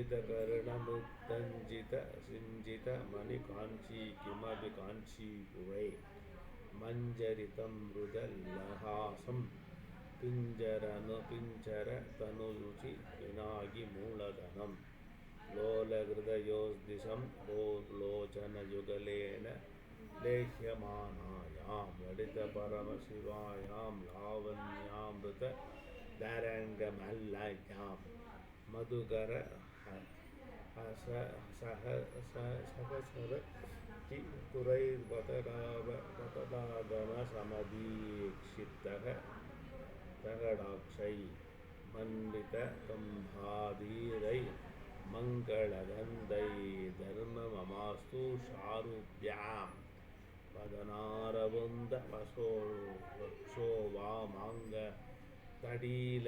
सिञ्जितकर्णमुत्तञ्जित सिञ्जितमणिकाञ्ची किमपि काञ्चीपुरे मञ्जरितं मृदल्लहासं पिञ्जरनुपिञ्जरतनुरुचि पिनाकि मूलधनं लोलहृदयोद्दिशं लोचनयुगलेन लेह्यमानायां ललितपरमशिवायां மதுகர ச சக ச சகசர தி குறைவதராவதராதனசமதீட்சித்தக தகடாட்சை மன்வித கம்பாதீரை மங்களகந்தை தர்மமமாஸ்து ஷாருப்யாம் பதனாரவுந்த வசோ வக்ஷோ வாமாங்க தடீல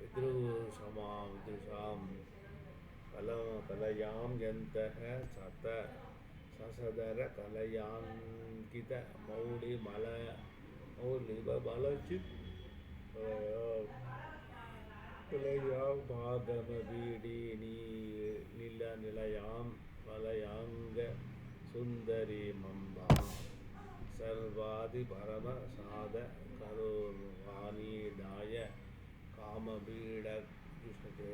बोधामृतविलासिनी पितृसमां विदुषां कल कलयां यन्तः सत ससदरकलयाङ्कित मौलिमल मौलिबलचित् कलयां भागमबीडीनी निलनिलयां वलयाङ्ग सुन्दरीमम्बा सर्वादिपरमसाद करोर्वाणीडाय कामबीडजुषते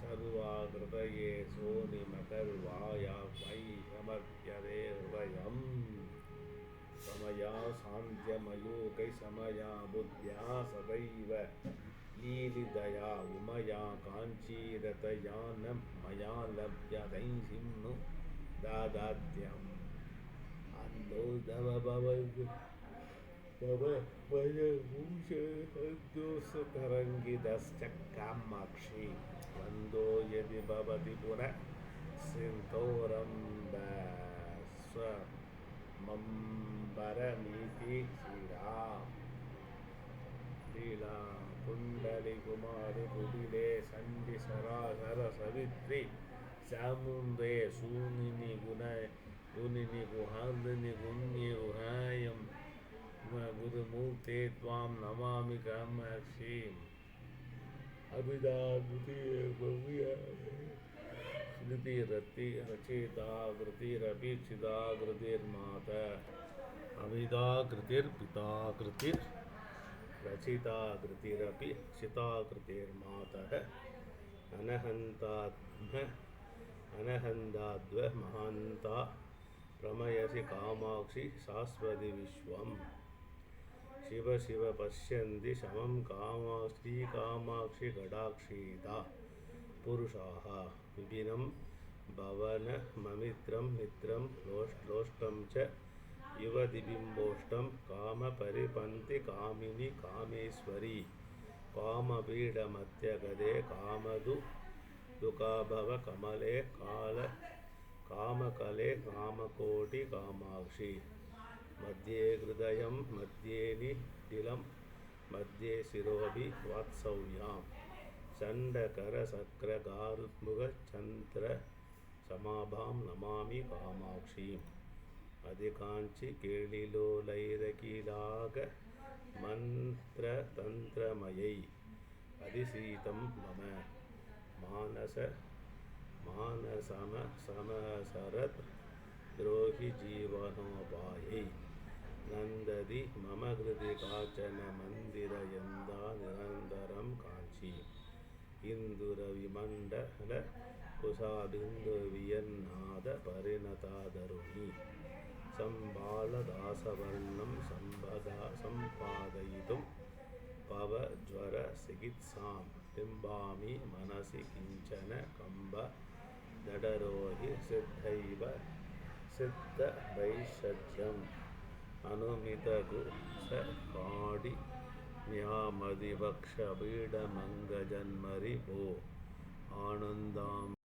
सर्वाकृतये सोनिमकर्वाया वै समर्प्यते हृदयम् समया सान्ध्यमयूकै समया बुद्ध्या सदैव लीलिदया उमया काञ्चीरतया न मया लभ्यतैसिं नु दादात्यम् अन्दोदवभवद् तव वन्दो यदि भवति पुनः सिन्तोरम्ब स्वमम्बरमीति श्रीरा लीला कुण्डलिकुमारि कुटिले सन्धिसरासरसवित्रि चामुण्डे शूनिनि गुण गुणिनि गुहान्दिनि गुण्ये गुहायं गुरुमूर्ते त्वां नमामि कामाक्षीम् अभिधाकृति स्मृतिरति रचिता कृतिरपेक्षिता कृतिर्माता अभिधा कृतिर्पिता कृतिर् रचिता शाश्वति विश्वम्। శివ శివ పశ్యంది శమం కామా శ్రీ కామాక్షి గడాక్షీద పురుషా విభినం భవనమమిత్రం మిత్రం లోష్ లోష్టం చ యువదిబింబోష్టం కామ పరిపంతి కామిని కామేశ్వరి కామపీడమత్యగదే కామదు దుఃఖాభవ కమలే కాల కామకలే కామకోటి కామాక్షి मध्ये हृदयं मध्ये निटिलं मध्ये शिरोभि वात्सव्यां चण्डकरसक्रगारुद्मुखचन्द्र समाभां नमामि कामाक्षीम् अधिकाञ्चि केळिलोलैरकिलाग मन्त्रतन्त्रमयै अधिशीतं मम मानस நந்ததி மம கிருதி காச்சன மந்திர எந்தா நிரந்தரம் காட்சி. இந்துரவிமண்டல குசாபிந்து வியன்னாத பரிணதாதருணி. சம்பாலதாசவர்ணம் சம்பதா சம்பாதயிதும் பவஜ்வர சிகித்சாம் பிம்பாமி மனசி கிஞ்சன கம்ப தடரோகி சித்தைவ சித்த வைஷஜ்யம் అనుమితకు సాడి న్యామదివక్ష పీడమంగజన్మరి భో ఆనందాం